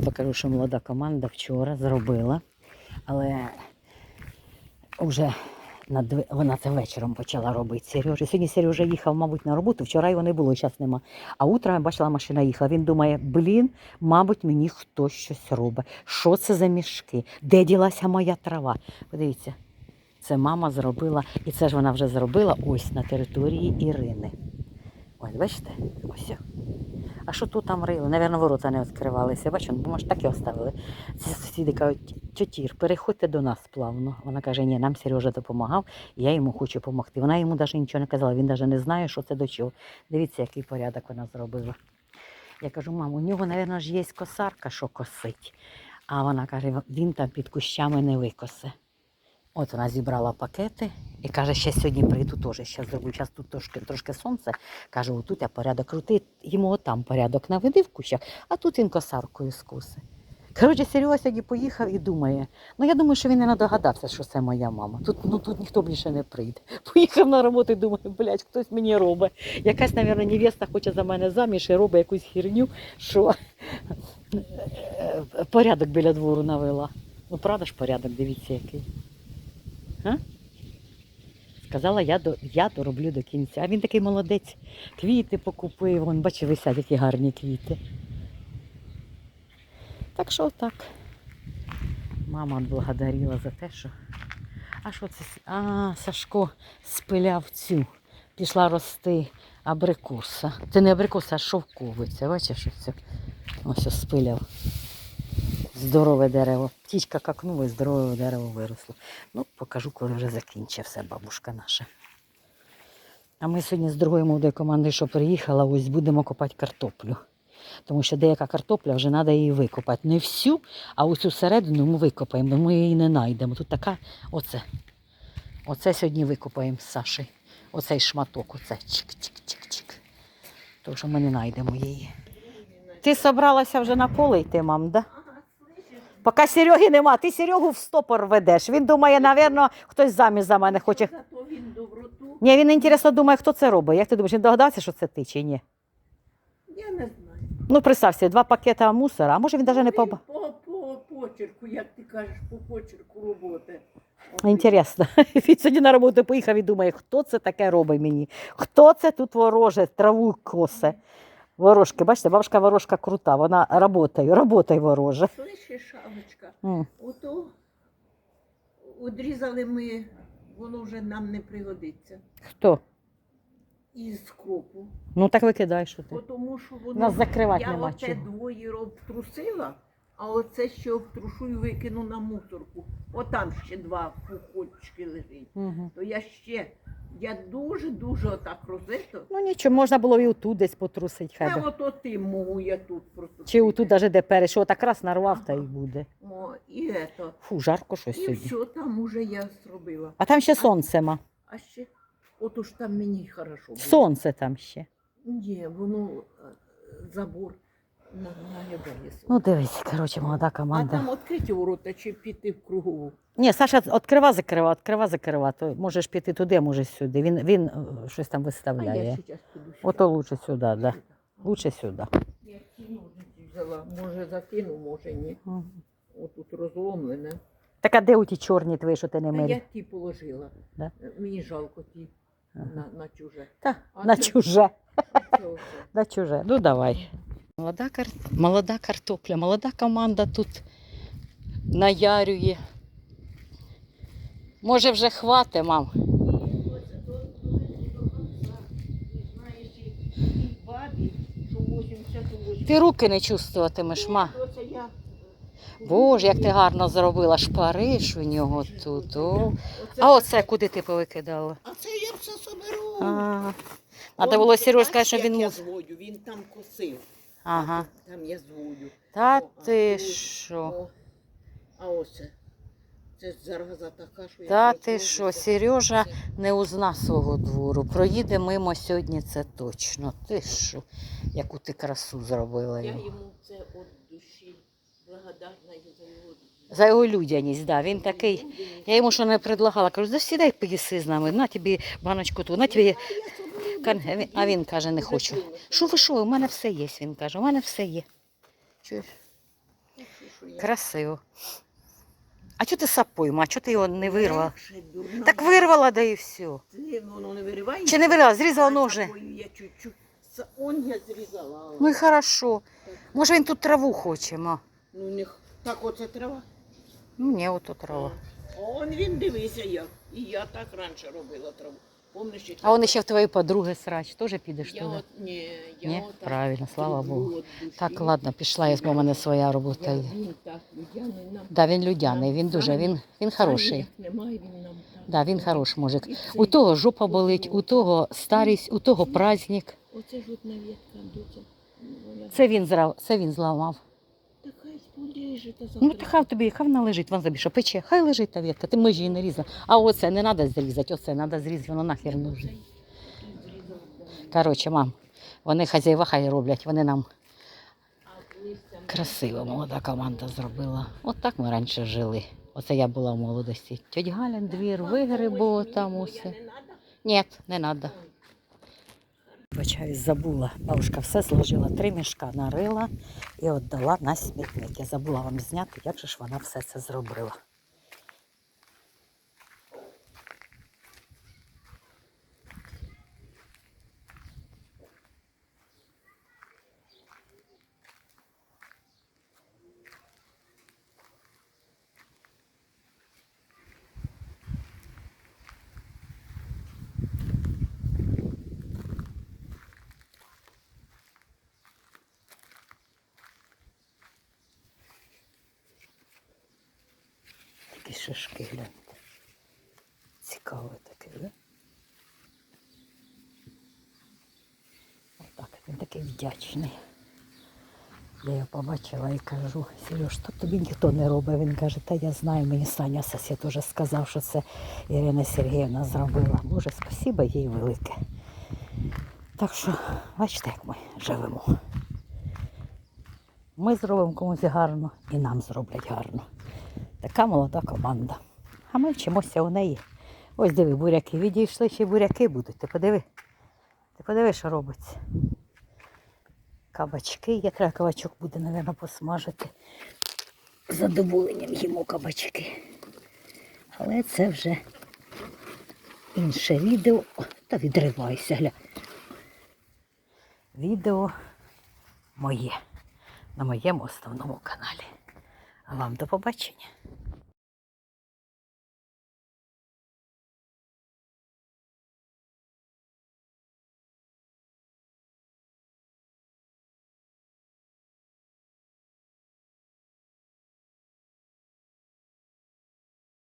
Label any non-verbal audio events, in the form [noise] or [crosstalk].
Покажу, що молода команда вчора зробила, але вже на дв... вона це вечором почала робити. Сережа. Сьогодні Сережа їхав, мабуть, на роботу. Вчора його не було, зараз нема. А утром я бачила, машина їхала. Він думає, блін, мабуть, мені хтось щось робить. Що це за мішки? Де ділася моя трава? Подивіться, це мама зробила, і це ж вона вже зробила ось на території Ірини. Ось, бачите? Ось. А що тут там рили? Навірно, ворота не відкривалися. Бачу, бо може так і оставили. Ці сусіди кажуть, тьотір, переходьте до нас плавно. Вона каже, ні, нам Сережа допомагав, я йому хочу допомогти. Вона йому навіть нічого не казала, він навіть не знає, що це до чого. Дивіться, який порядок вона зробила. Я кажу, мам, у нього, ж є косарка, що косить. А вона каже, він там під кущами не викосе. От вона зібрала пакети і каже, ще сьогодні прийду теж. Ще зроблю. Зараз тут трошки, трошки сонце. Каже, отут я порядок крути, йому отам порядок наведи в кущах, а тут він косаркою скуси. Коротше, Серега сьогодні поїхав і думає. Ну я думаю, що він не догадався, що це моя мама. Тут, ну, тут ніхто більше не прийде. [laughs] Поїхав на роботу і думає, блядь, хтось мені робить. Якась, мабуть, невеста хоче за мене заміж і робить якусь херню, що [laughs] е, порядок біля двору навела. Ну, правда ж порядок, дивіться який. Сказала, я, до, я дороблю до кінця. А він такий молодець. Квіти покупив, вон, бачиш, висять які гарні квіти. Так що так. Мама благодарила за те, що. А що це? А, Сашко спиляв цю. Пішла рости абрикоса. Це не абрикоса, а шовковиця. Бачиш, ось. Ось ось спиляв. Здорове дерево. Птічка какнула і здорове дерево виросло. Ну, покажу, коли вже закінчить все, бабушка наша. А ми сьогодні з другої молодої команди, що приїхала, ось будемо копати картоплю. Тому що деяка картопля вже треба її викопати. Не всю, а оцю середину ми викопаємо, бо ми її не знайдемо. Тут така, оце. Оце сьогодні викопаємо з Сашею. Оцей шматок, оце. Чик-чик-чик-чик. Тому що ми не знайдемо її. Ти собралася вже на поле йти, мам, да? Поки Сереги нема, ти Серегу в стопор ведеш. Він думає, напевно, хтось заміж за мене хоче. Зато він доброту. Ні, він інтересно думає, хто це робить. Як ти думаєш, він догадався, що це ти чи ні? Я не знаю. Ну, представся, два пакета мусора, а може він навіть не Він по, по почерку, як ти кажеш, по почерку роботи. От Інтересно. [laughs] Він сьогодні на роботу поїхав і думає, хто це таке робить мені? Хто це тут вороже, траву косе? Ворожки, бачите, бабушка ворожка крута, вона работає, работай вороже. Слышиш, Шавочка, М. ото одрізали ми, воно вже нам не пригодиться. Хто? Із кропу. Ну так викидай, що ти. Тому що воно Нас закривати я нема оце чого. двоє обтрусила, а оце ще обтрушу і викину на мусорку. Отам ще два пухочки лежить. Угу. То я ще, я дуже-дуже отак розето. Ну нічого, можна було і отут десь потрусити хай. Та би. ото ти можу я тут просто. Чи отут навіть де переш, що так раз нарвав, та й буде. О, і ето. Фу, жарко щось І сьогодні. все там уже я зробила. А там ще сонце ма. А ще, ото ж там мені хорошо було. Сонце там ще. Ні, воно е, забор на-. Ну дивись, коротше, молода а команда. там відкриті ворота чи піти в кругову. Ні, Саша відкрива, закрива, відкрива, закрива. То можеш піти туди, можеш сюди. Він, він е, щось там А я виставляє. зараз піду сюди. Ото лучше сюди, да. Лучше сюди. Я ці ножниці взяла. Може закину, може ні. Мгм. Отут розломлене. Так а де у ті чорні твої, що ти не Та я ті положила. Да? Е, Мені жалко ті Ага. на, на чуже. Та, А на це- чуже. Це оце. [laughs] На чуже. Ну давай. Молода, кар... молода картопля, молода команда тут наярює. Може вже хвати, мам. Ти руки не чувствуватимеш, ма. Боже, як ти гарно зробила шпариш у нього тут. О. А оце куди ти повикидала? А це я все соберу. А, Надо було Сереж сказати, що він я мус. зводю, він там косив. Ага. Там я зводю. Та О, а ти тут, що? о, А оце. Це зараза така, що я Та ти що, це- Сережа це- не узна свого двору. Проїде мимо сьогодні, це точно. Ти що, яку ти красу зробила Я йому. йому це від душі благодарна і за його. За його людяність, да. він такий. Я йому що не предлагала, кажу, да сідай поїси з нами, на тобі баночку ту, на тобі. кон- А він- А він каже, не хочу. Що ви що, у мене все є, він каже, у мене все є. Чуєш? Красиво. А чого ти сапою, ма? Чого ти його не вирвала? Так вирвала, да і все. Воно не вириває. Чи не вирвала? Зрізала ножи. Он я зрізала. Ну і хорошо. Може він тут траву хоче, ма? Ну, не... Так оце трава. Ну, ні, ото трава. Он він дивися як. І я так раніше робила траву. Помниш, як А вони ще в твоєї подруги срач, теж підеш я туди? от, ні, я Ні? отак Правильно, слава Богу. от душі. Так, ладно, пішла, я у мене своя робота Я, є. він так, людяний нам. Да, він людяний, він дуже, він, він хороший. Як немає, він нам так. Да, він хороший мужик. І У того жопа болить, у того старість, у того праздник. Оце ж от навітка, доця. Це він зрав, це він зламав. Та та Ну, то хай тобі, хай вона лежить, вон тобі що пече, хай лежить та ветка, ти її не різали. А оце не треба зрізати, оце треба зрізати, воно нахер не нужно. Коротше, мам, вони хазяїва хай роблять, вони нам красиво молода команда зробила. От так ми раніше жили. Оце я була в молодості. Тьоть Галин двір, вигребо там усе. Ні, не треба. Вибачаюсь, забула. Бабушка все зложила, три мішка нарила і віддала на смітник. Я забула вам зняти, як же ж вона все це зробила. Шишки гляньте. Цікаве таке, да? Отак, він такий вдячний. Я його побачила і кажу, Сереж, то тобі ніхто не робить. Він каже, та я знаю, мені Саня сосед уже сказав, що це Ірина Сергіївна зробила. Боже, спасіба їй велике. Так що, бачите, як ми живемо. Ми зробимо комусь гарно і нам зроблять гарно. Така молода команда. А ми вчимося у неї. Ось диви, буряки відійшли, ще буряки будуть. Ти подиви. Ти подиви, що робиться. Кабачки, треба кабачок буде, мабуть, посмажити. З задоволенням їмо кабачки. Але це вже інше відео. Та відривайся, гля. Відео моє на моєму основному каналі. А вам до побачення.